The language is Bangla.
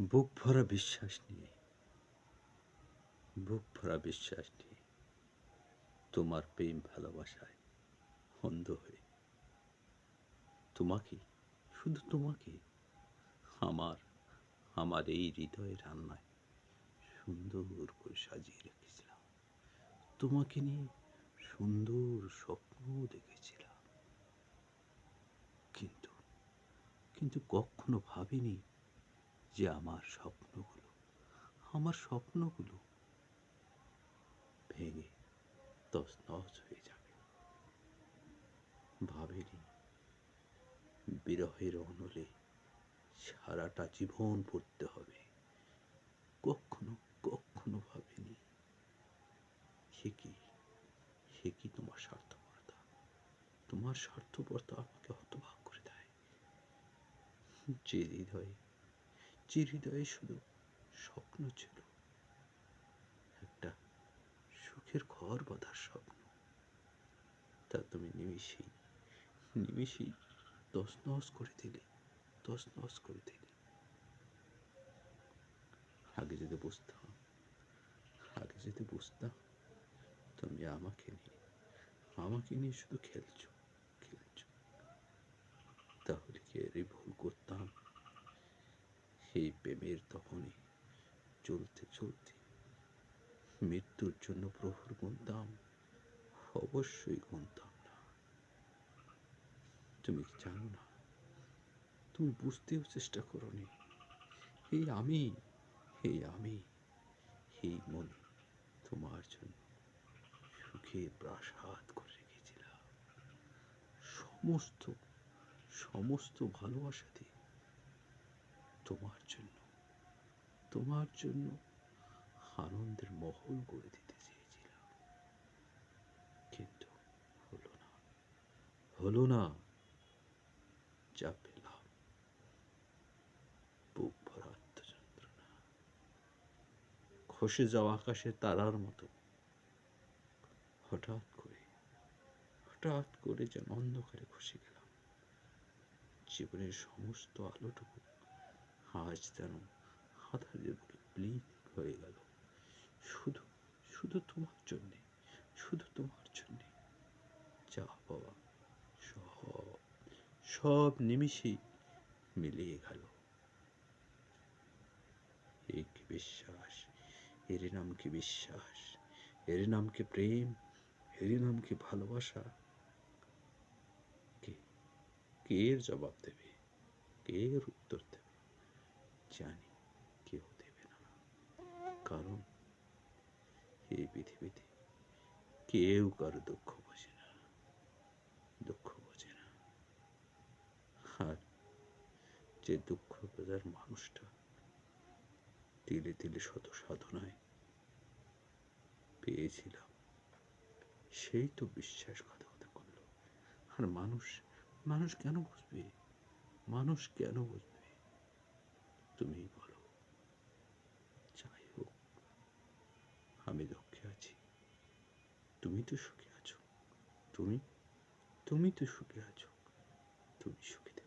বুক ভরা বিশ্বাস নিয়ে, বুক ভরা বিশ্বাস নিয়ে তোমার প্রেম ভালোবাসায় অন্ধ হয়ে। তোমাকে, শুধু তোমাকে, আমার আমার এই হৃদয়ের রান্নায় সুন্দর করে সাজিয়ে রেখেছিলাম। তোমাকে নিয়ে সুন্দর স্বপ্ন দেখেছিলাম। কিন্তু কিন্তু কখনো ভাবিনি যে আমার স্বপ্নগুলো আমার স্বপ্নগুলো ভেঙে তছনছ হয়ে যাবে। ভাবিনি বিরহের অনলে সারাটা জীবন পড়তে হবে। কখনো কখনো ভাবিনি সে কি সে কি তোমার স্বার্থপরতা? তোমার স্বার্থপরতা আমাকে হতবাক করে দেয়। যে হৃদয়ে যে হৃদয়ে শুধু স্বপ্ন ছিল। একটা সুখের ঘর বাঁধার স্বপ্ন। তা তুমি নিমিষেই নিমিষেই তছনছ করে দিলে, তছনছ করে দিলে। আগে যদি বুঝতাম, আগে যদি বুঝতাম, তুমি আমাকে নিয়ে আমাকে নিয়ে শুধু খেলছো খেলছো। তাহলে কি এরই ভুল করতাম? এই প্রেমের তখনই চলতে চলতে মৃত্যুর জন্য প্রহর গুনতাম অবশ্যই গুনতাম না। তুমি কি জানো না? তুমি বুঝতেও চেষ্টা করনি। এই আমি এই আমি, এই মন তোমার জন্য সুখের প্রাসাদ করে রেখেছিলাম। সমস্ত সমস্ত ভালোবাসা দিয়ে তোমার জন্য তোমার জন্য আনন্দের মহল করে দিতে চেয়েছিলাম। কিন্তু হলো না হলো না, যা পেলাম। বুক ভরা আত্মযন্ত্রণা, খসে যাওয়া আকাশে তারার মতো। হঠাৎ করে হঠাৎ করে যেন অন্ধকারে খসে গেলাম। জীবনের সমস্ত আলোটুকু আজ যেন আধারের ব্লিক হয়ে গেল। শুধু শুধু তোমার জন্যে, শুধু তোমার জন্যে। যা পাওয়া সব সব নিমিষেই মিলিয়ে গেল। এই কি বিশ্বাস, এর নাম কি বিশ্বাস, এর নাম কি প্রেম, এর নাম কি ভালোবাসা। কে কে জবাব দেবে? কে উত্তর দেবে? জানি, কেউ দেবে না। কারণ এই পৃথিবীতে কেউ কারও দুঃখ বোঝে না, দুঃখ বোঝে না। আর যে দুঃখ বোঝার মানুষটা তিলে তিলে শত সাধনায় পেয়েছিলাম, সেই তো বিশ্বাস বিশ্বাসঘাতকতা করল। আর মানুষ মানুষ কেন বুঝবে? মানুষ কেন বুঝবে? তুমি বলো। যাই হোক, আমি দুঃখে আছি। তুমি তো সুখে আছো। তুমি তুমি তো সুখে আছো। তুমি সুখে